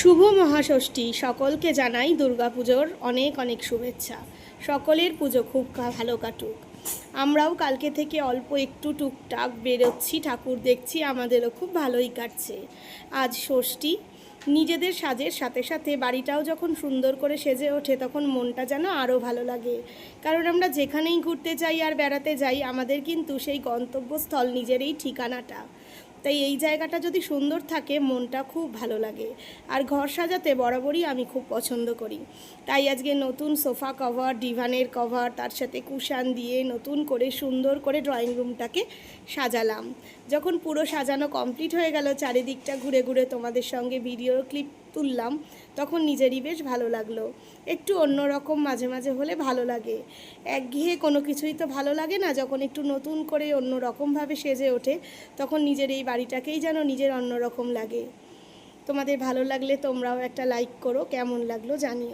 শুভ মহাষষ্ঠী, সকলকে জানাই দুর্গাপুজোর অনেক অনেক শুভেচ্ছা। সকলের পুজো খুব ভালো কাটুক। আমরাও কালকে থেকে অল্প একটু টুকটাক বেরোচ্ছি, ঠাকুর দেখছি, আমাদেরও খুব ভালোই কাটছে। আজ ষষ্ঠী, নিজেদের সাজের সাথে সাথে বাড়িটাও যখন সুন্দর করে সেজে ওঠে, তখন মনটা যেন আরও ভালো লাগে। কারণ আমরা যেখানেই ঘুরতে যাই আর বেড়াতে যাই, আমাদের কিন্তু সেই গন্তব্যস্থল নিজেরই ঠিকানাটা। তাই এই জায়গাটা যদি সুন্দর থাকে, মনটা খুব ভালো লাগে। আর ঘর সাজাতে বরাবরই আমি খুব পছন্দ করি। তাই আজকে নতুন সোফা কভার, ডিভানের কভার, তার সাথে কুশান দিয়ে নতুন করে সুন্দর করে ড্রয়িং রুমটাকে সাজালাম। যখন পুরো সাজানো কমপ্লিট হয়ে গেল, চারিদিকটা ঘুরে ঘুরে তোমাদের সঙ্গে ভিডিও ক্লিপ তুললাম, তখন নিজেরই বেশ ভালো লাগল। একটু অন্যরকম মাঝে মাঝে হলে ভালো লাগে। একঘেয়ে কোনো কিছুই তো ভালো লাগে না, যখন একটু নতুন করে অন্য রকমভাবে সেজে ওঠে, তখন নিজের এই বাড়িটাকেই যেন নিজের অন্য রকম লাগে। তোমাদের ভালো লাগলে তোমরাও একটা লাইক করো, কেমন লাগল জানিও।